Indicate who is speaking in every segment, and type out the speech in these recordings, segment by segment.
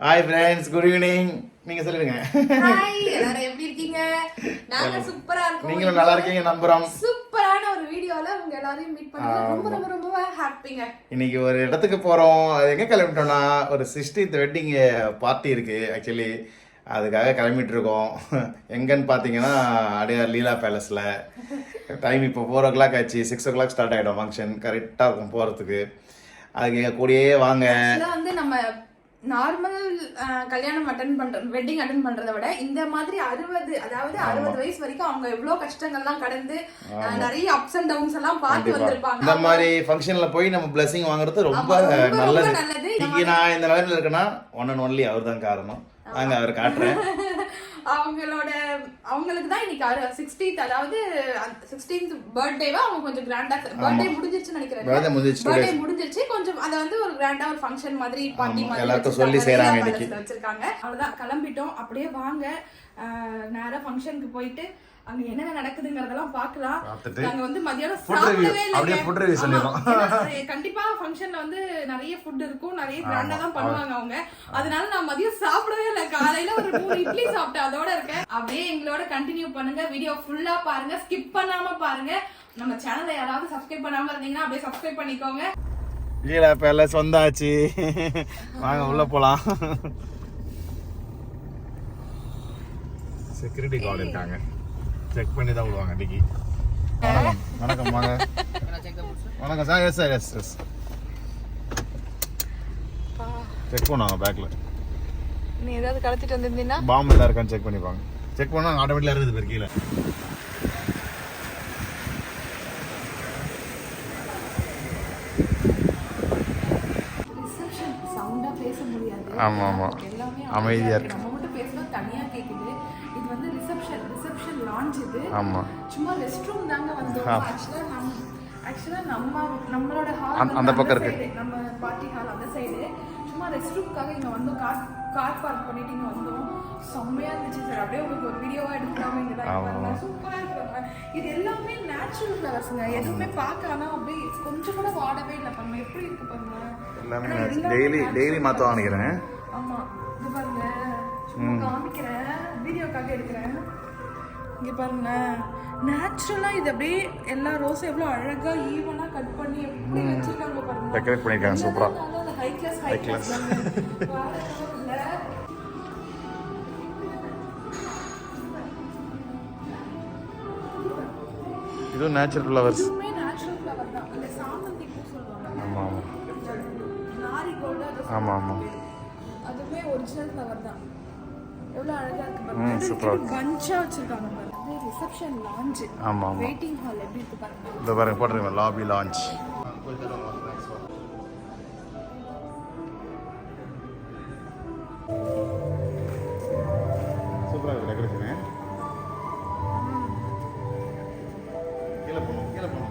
Speaker 1: Hi friends good evening நீங்க சொல்லுங்க
Speaker 2: hi எல்லாரும் எப்படி இருக்கீங்க? நாங்க சூப்பரா இருக்கோம்.
Speaker 1: நீங்களும் நல்லா இருக்கீங்க நம்புறோம்
Speaker 2: சூப்பரான ஒரு வீடியோல உங்க எல்லாரையும் மீட் பண்ணி ரொம்ப ரொம்ப ரொம்ப ஹாப்பிங்க
Speaker 1: இன்னைக்கு ஒரு இடத்துக்கு போறோம். அது எங்க கிளம்பிட்டோம்னா ஒரு சிக்ஸ்டீன்த் வெட்டிங் பார்ட்டி இருக்கு ஆக்சுவலி அதுக்காக கிளம்பிட்டு இருக்கோம் எங்கன்னு பார்த்தீங்கன்னா அடையார் லீலா பேலஸில் டைம் இப்போ ஃபோர் ஓ கிளாக் ஆச்சு. சிக்ஸ் ஓ கிளாக் ஸ்டார்ட் ஆகிடும் ஃபங்க்ஷன் கரெக்டாக இருக்கும் போகிறதுக்கு அதுக்கு எங்கள் கூடயே வாங்க.
Speaker 2: வந்து நம்ம நார்மல் கல்யாணம் அட்டன் பண்ற வெட்டிங் அட்டன் பண்றதை விட இந்த மாதிரி அறுபது அதாவது அறுபது வயசு வரைக்கும் அவங்க எவ்வளவு கஷ்டங்கள்லாம் கடந்து நிறைய அப்ஸ் அண்ட் டவுன்ஸ் எல்லாம் பார்த்து வந்திருப்பாங்க.
Speaker 1: இந்த மாதிரி ஃபங்க்ஷனில் போய் நம்ம பிளெஸிங் வாங்குறது ரொம்ப நல்லது.
Speaker 2: நல்லது.
Speaker 1: நான் இந்த நிலைமையில இருக்கேன்னா ஒன் அண்ட் ஒன்லி அவர் தான் காரணம் நாங்கள் அவர் காட்டுறேன்.
Speaker 2: அவங்களோட அவங்களுக்கு தான் இன்னைக்கு சிக்ஸ்டீன்த் அதாவது சிக்ஸ்டீன்த் பர்த்டேவா அவங்க கொஞ்சம் கிராண்டா பர்த்டே நினைக்கிறேன்.
Speaker 1: முடிஞ்சிருச்சு, two
Speaker 2: பர்த்டே முடிஞ்சிருச்சு கொஞ்சம் அதை வந்து ஒரு கிராண்டா ஒரு ஃபங்க்ஷன் மாதிரி பார்ட்டி மாதிரி.
Speaker 1: சொல்லி செய்றாங்க இன்னைக்கு.
Speaker 2: வச்சிருக்காங்க. அவ்வளவுதான். கிளம்பிட்டோம். அப்படியே வாங்க. நேரா ஃபங்க்ஷனுக்கு போயிட்டு அங்க என்னென்ன நடக்குதுங்கறதெல்லாம் பார்க்கலாம். நாங்க வந்து மதியானம் சாப்பிடவே. ஏன்னா, கண்டிப்பா ஃபங்க்ஷன்ல வந்து நிறைய ஃபுட் இருக்கும். நிறைய கிராண்டா தான் பண்ணுவாங்க அவங்க. அதனால நான் மதியம் சாப்பிடவே இல்லை. காலையில ஒரு மூணு இட்லி சாப்பிட்டேன் அதோட இருக்கேன். அப்படியே எங்களோட கண்டினியூ பண்ணுங்க. வீடியோ ஃபுல்லா பாருங்க. ஸ்கிப் பண்ணாம பாருங்க. நம்ம சேனலை யாராவது சப்ஸ்கிரைப் பண்ணாம இருந்தீங்கன்னா அப்படியே சப்ஸ்கிரைப் பண்ணிக்கோங்க.
Speaker 1: லீலா பேலஸ் வந்தாச்சு வாங்க உள்ள போலாம். செக்யூரிட்டி கார்டு இருக்காங்க. செக் பண்ணி தான் விடுவாங்க இன்னைக்கு வணக்கம். வணக்கம் வாங்க. வணக்கம் sir yes sir yes yes check பண்ணுவாங்க பேக்ல
Speaker 2: நீ ஏதாவது கடத்திட்டு வந்திருந்தீங்கன்னா
Speaker 1: பாம்பு எல்லாம் இருக்கான்னு செக் பண்ணிப்பாங்க செக் பண்ணா ஆட்டோமேட்டிக்கா இருக்குது பேர் கீழே.
Speaker 2: ரிசப்ஷன் சவுண்டா பேச முடியாது.
Speaker 1: ஆமா, ஆமா.
Speaker 2: எல்லாமே
Speaker 1: அமைதியா இருக்கு.
Speaker 2: நம்ம மட்டும் பேசினா தனியா கேக்குது. இது வந்து ரிசப்ஷன் ரிசப்ஷன் லான்ச் இது. சும்மா ரெஸ்ட் ரூம் தாங்க வந்தோம்.
Speaker 1: ஆ.
Speaker 2: ஆக்சுவலா நம்ம ஆக்சுவலா நம்ம நம்மளோட ஹால்
Speaker 1: அந்த- பக்கம் இருக்கு.
Speaker 2: நம்ம பார்ட்டி ஹால் அந்த சைடு சும்மா ரெஸ்ட் ரூம்க்காக இங்க வந்தோம் கார் கார் பார்க் பண்ணிட்டு இங்க வந்தோம். செம்மையா இருந்துச்சு சார் அப்படியே உங்களுக்கு ஒரு வீடியோவா எடுக்கலாமே இங்க. சூப்பரா இருக்காங்க இது எல்லாமே நேச்சுரல் ஃப்ளவர்ஸ்ங்க எதுவுமே பார்க்க ஆனா அப்படியே கொஞ்சம் கூட வாடவே இல்லை பாருங்க. எப்படி இருக்கு பாருங்க.
Speaker 1: எல்லாமே டெய்லி. டெய்லி மாத்தம் நினைக்கிறேன்.
Speaker 2: ஆமா. இது பாருங்க. காமிக்கிறேன். வீடியோக்காக எடுக்கிறேன். இங்க பாருங்க. நேச்சுரலா இது அப்படியே எல்லா ரோஸும் எவ்வளவு அழகா ஈவனா கட் பண்ணி எப்படி வச்சிருக்காங்க பாருங்க.
Speaker 1: டெக்கரேட் பண்ணிருக்காங்க சூப்பரா.
Speaker 2: ஹை கிளாஸ் ஹை கிளாஸ்
Speaker 1: இதுவும் நேச்சுரல் ஃப்ளவர்ஸ்
Speaker 2: இதுவுமே நேச்சுரல் ஃப்ளவர் தான். இல்ல சாமந்தி பூ சொல்லுவாங்க.
Speaker 1: ஆமா ஆமா.
Speaker 2: நாரி கோல்டு
Speaker 1: ஆமா ஆமா.
Speaker 2: அதுவுமே ஒரிஜினல் ஃப்ளவர் தான். எவ்வளவு அழகா இருக்கு
Speaker 1: ம்,
Speaker 2: பாருங்க
Speaker 1: சூப்பரா இருக்கு.
Speaker 2: பஞ்சா வச்சிருக்காங்க பாருங்க. அது ரிசப்ஷன் லான்ச்
Speaker 1: ஆமா ஆமா.
Speaker 2: வெயிட்டிங் ஹால் எப்படி இருக்கு பாருங்க.
Speaker 1: இந்த பாருங்க போட்டுருங்க லாபி லான்ச் சூப்பராக இருக்கு டெக்கரேஷனு கீழே போகணும் கீழே போகணும்.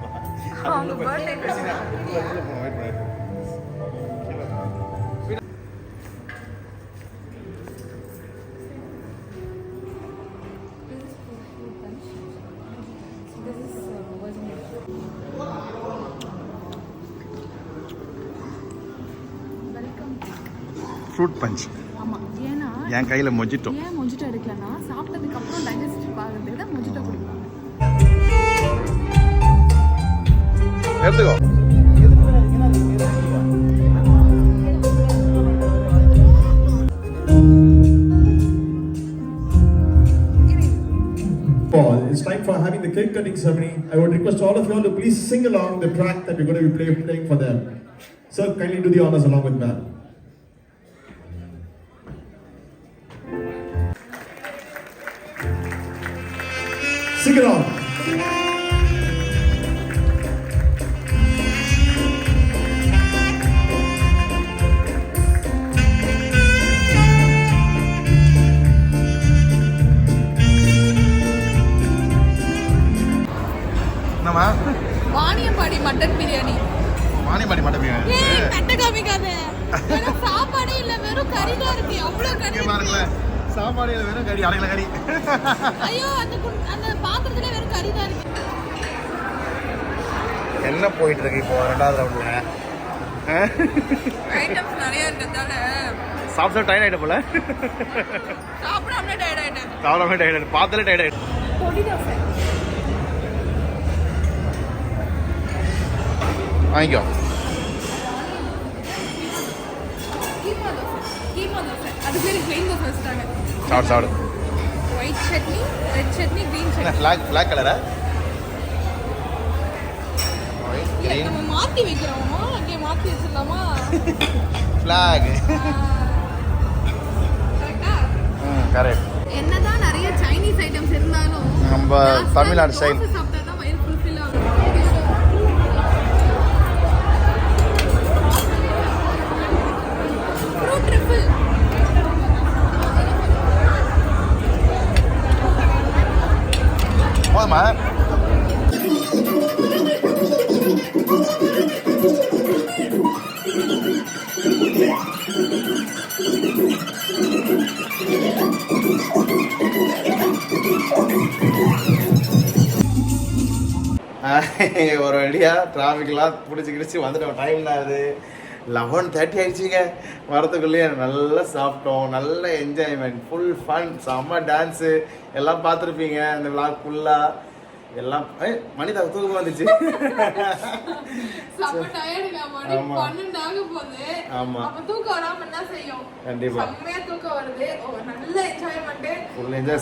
Speaker 1: ஃப்ரூட் பஞ்ச்
Speaker 2: ஆமா ஏன்னா
Speaker 1: என் கையில் மொஜிட்டோ
Speaker 2: ஏன் மொஜிட்டோ எடுக்கலன்னா சாப்பிட்டதுக்கு அப்புறம் டைஜஸ்டிவ் ஆகுறதுக்கு தான் மொஜிட்டோ குடிப்பாங்க
Speaker 1: எடுத்துக்கோ
Speaker 3: Paul, It's time for having the cake cutting ceremony. I would request all of you all to please sing along the track that we're going to be play, playing for them. Sir, kindly do the honors along with ma'am. Sing along.
Speaker 2: Vaniyambadi mutton biryani.
Speaker 1: Vaniyambadi மட்டும்
Speaker 2: ஏய் தட்டை காமிக்காத. சாப்பாடே இல்ல வெறும் கறி தான் இருக்கு. அவ்வளவு கறி
Speaker 1: பாருங்களேன். சாப்பாடு வெறும் கறி அரைக்கல கறி
Speaker 2: ஐயோ அந்த அந்த பாத்திரத்துல வெறும் கறி தான் இருக்கு.
Speaker 1: என்ன போயிட்டு இருக்கு இப்போ ரெண்டாவது ரவுண்ட்ல
Speaker 2: ஐட்டம்ஸ் நிறைய இருக்கிறதால.
Speaker 1: சாப்பிட்டு டயர்ட் ஆகிட்ட போல?
Speaker 2: சாப்பிடாமலே டயர்ட் ஆயிட்டேன்.
Speaker 1: சாப்பிடாம டயர்ட் ஆகிட்டு பார்த்தாலே டயர்ட் ஆகிட்டு
Speaker 2: பொடி தோசை
Speaker 1: வாங்கிக்கோ. சாப்பிடு சாப்பிடு
Speaker 2: white chutney red chutney green
Speaker 1: என்ன
Speaker 2: சட்னி
Speaker 1: ஃப்ளாக் ஃப்ளாக் கலரா
Speaker 2: நம்ம மாத்தி வைக்கிறோமா? அங்கே மாத்தி வச்சிடலாமா?
Speaker 1: ஃப்ளாக்
Speaker 2: கரெக்டா
Speaker 1: கரெக்ட்
Speaker 2: என்னதான் நிறைய சைனீஸ் ஐட்டம்ஸ் இருந்தாலும்
Speaker 1: நம்ம தமிழ்நாடு
Speaker 2: தோசை
Speaker 1: ஒரு வழியாக டிராஃபிக்லாம் பிடிச்சி கிடிச்சி வந்துட்டோம். டைம் அது லெவன் தேர்ட்டி ஆயிடுச்சுங்க. வரத்துக்குள்ளேயே நல்லா சாப்பிட்டோம். நல்ல என்ஜாய்மெண்ட் ஃபுல் ஃபன் செம்ம டான்ஸு எல்லாம் பார்த்துருப்பீங்க. இந்த விளாக் ஃபுல்லாக எல்லாம் மனிதா தூக்கம் வந்துச்சு.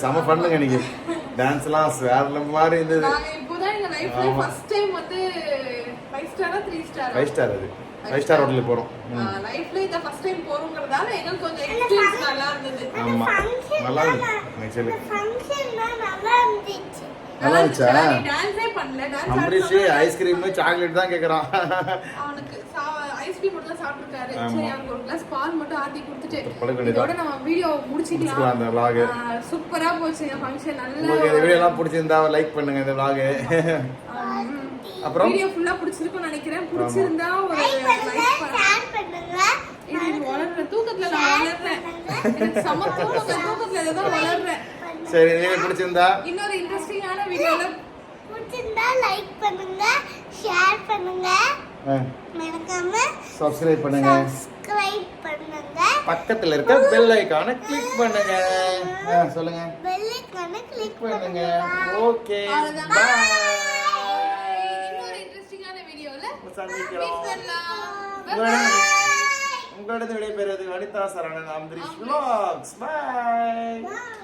Speaker 2: செம்ம
Speaker 1: பண்ணுங்க இன்னைக்கு. டான்ஸ்லாம் வேற மாதிரி இருந்தது.
Speaker 2: நாங்க லைஃப்ல
Speaker 1: ஆமா.
Speaker 2: ஃபர்ஸ்ட் டைம் வந்து ஃபைவ் ஸ்டாரா
Speaker 1: அது. ஸ்டார் ஹோட்டலுக்கு போகிறோம்
Speaker 2: லைஃப்ல இத ஃபர்ஸ்ட் டைம் போறோம்ங்கறதால எங்களுக்கு கொஞ்சம் எக்ஸ்பீரியன்ஸ் நல்லா இருந்தது.
Speaker 1: நல்லா ஆக்சுவலி
Speaker 4: இருந்துச்சு.
Speaker 1: நல்லா இருந்துச்சா?
Speaker 2: நீ டான்ஸே பண்ணல. டான்ஸ்
Speaker 1: ஐஸ்கிரீம் சாக்லேட் தான் கேட்குறான்
Speaker 2: அவனுக்கு ஐஸ்கிரீம் மட்டும் தான் சாப்பிட்டுருக்காரு. சரி அவனுக்கு ஒரு கிளாஸ் பால் மட்டும் ஆத்தி கொடுத்துட்டு. இதோட நம்ம வீடியோ
Speaker 1: முடிச்சுக்கலாம். அந்த vlog.
Speaker 2: சூப்பரா போச்சு ஃபங்க்ஷன்
Speaker 1: உங்களுக்கு இந்த
Speaker 2: நல்ல
Speaker 1: வீடியோலாம் பிடிச்சிருந்தா லைக் பண்ணுங்க இந்த vlog. அப்புறம்?
Speaker 2: வீடியோ ஃபுல்லா பிடிச்சிருக்கும்னு நினைக்கிறேன். பிடிச்சிருந்தா ஒரு
Speaker 4: லைக் பண்ணுங்க ஷேர்
Speaker 2: இது தூக்கத்துல நான் வளர்றேன். எனக்கு செம தூக்கம் தூக்கத்துல ஏதோ வளர்றேன்.
Speaker 1: சரி இந்த வீடியோ பிடிச்சிருந்தா?
Speaker 2: இன்னொரு இன்ட்ரெஸ்டிங்கான வீடியோல
Speaker 4: பிடிச்சிருந்தா லைக் பண்ணுங்க ஷேர் பண்ணுங்க. மறக்காம
Speaker 1: சப்ஸ்கிரைப் பண்ணுங்க.
Speaker 4: சப்ஸ்கிரைப் பண்ணுங்க.
Speaker 1: பக்கத்துல இருக்க பெல் ஐக்கானை கிளிக் பண்ணுங்க. ஆ, சொல்லுங்க.
Speaker 4: பெல் ஐகானை கிளிக்
Speaker 1: பண்ணுங்க. ஓகே. பாய்
Speaker 2: இன்னொரு இன்ட்ரெஸ்டிங்கான வீடியோல
Speaker 1: சந்திக்கிறோம்.
Speaker 2: மீட் பண்ணலாம்.
Speaker 1: உங்களோட- உங்களோட விடைபெறுவது Vanitha Ambareesh vlogs. Bye.
Speaker 4: Bye.